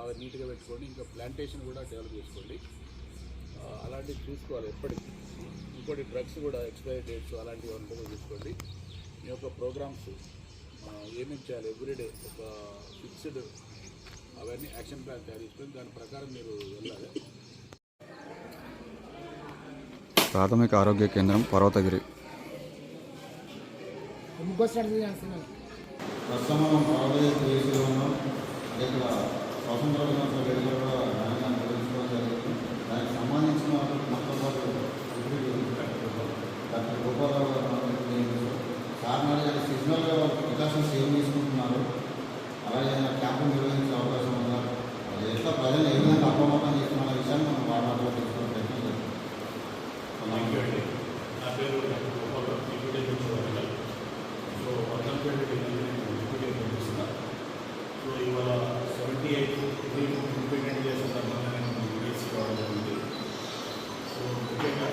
బాగా నీట్గా పెట్టుకోండి ఇంకా ప్లాంటేషన్ కూడా డెవలప్ చేసుకోండి. అలాంటివి చూసుకోవాలి ఎప్పటికీ. ఇంకోటి డ్రగ్స్ కూడా ఎక్స్పైరీ డేట్స్ అలాంటివి ఉంటాయో చూసుకోండి. మీ యొక్క ప్రోగ్రామ్స్ ఏమేమి చేయాలి? ఎవ్రీడే ఒక ఫిక్స్డ్ అవన్నీ యాక్షన్ ప్లాన్ తయారు చేసుకొని దాని ప్రకారం మీరు వెళ్ళాలి. ప్రాథమిక ఆరోగ్య కేంద్రం పర్వతగిరి. ప్రస్తుతం మనం పర్వాలేదు వికాసం సేవ్ చేసుకుంటున్నారు. అలాగే ఏదైనా క్యాంపు నిర్వహించే అవకాశం ఉందా? అది ఎట్లా ప్రజలు ఏ విధంగా అప్రమత్తం చేస్తున్న విషయాన్ని మనం వాడటంలో తెలుసుకునే ప్రయత్నం చేస్తాం నా పేరు సో సో ఇవాళ సెవెంటీ ఎయిట్ ఇంప్లిమెంట్ చేసిన సందర్భంగా నేను యూఎస్సీ రావడం జరిగింది. సో ముఖ్యంగా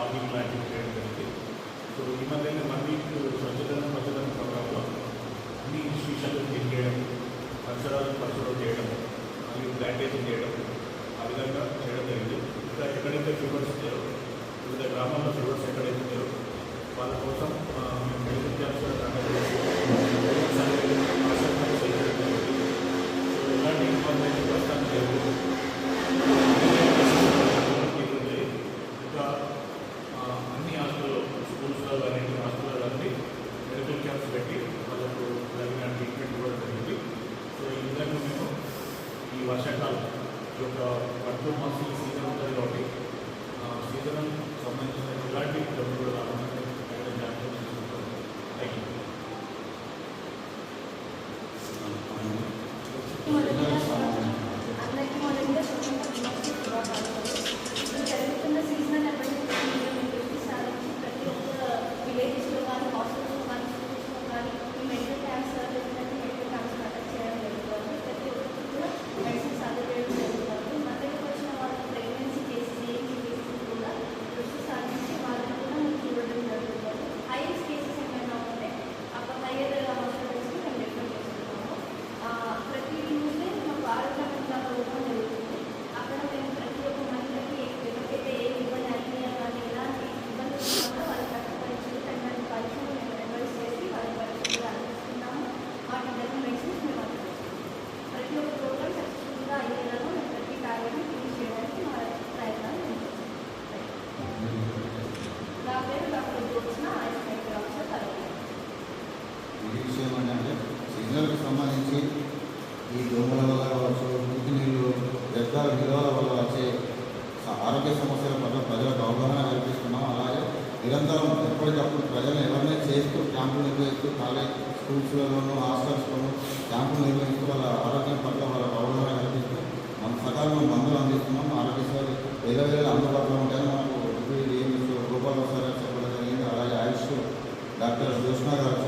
అండ్ లాంటివి చేయడం జరిగింది. సో ఈ మధ్యనే వన్ వీక్ స్వచ్ఛతను స్వచ్ఛతను ప్రోగ్రాంలో అన్ని ఇన్స్టిట్యూషన్లు క్లీన్ చేయడం పరిసరాలను పరిశుభ్రం చేయడం మరియు ప్లాంటేషన్ చేయడం యొక్క పట్టు మాసం సీజన్ ఉంటుంది కాబట్టి ఆ, సీజన్ సంబంధించిన ఎలాంటి జబ్బులు కూడా రాకుండా తగిన జాగ్రత్తలు తీసుకుంటాం థ్యాంక్ యూ అందరికీ మొదటిగా స్వతంత్ర ప్రజలకు సంబంధించి ఈ దోమల వల్ల కావచ్చు నీటి నీళ్ళు వ్యర్థాల విలువల వల్ల వచ్చే ఆరోగ్య సమస్యల పట్ల ప్రజలకు అవగాహన కల్పిస్తున్నాం. అలాగే నిరంతరం ఎప్పటికప్పుడు ప్రజలను ఎవరినే చేస్తూ క్యాంపులు నిర్వహిస్తూ కాలేజ్ స్కూల్స్లలోనూ హాస్టల్స్లోనూ క్యాంపులు నిర్వహిస్తూ వాళ్ళ ఆరోగ్యం పట్ల వాళ్ళకు అవగాహన కల్పిస్తూ మనం సకాలంలో మందులు అందిస్తున్నాం. ఆరోగ్య సేవలు వేరే వేల అందుబాటులో ఉంటాయని మనకు గోపాల్ సార్ చెప్పడం జరిగింది. అలాగే ఆయుష్ డాక్టర్ జ్యోష్ణ గారు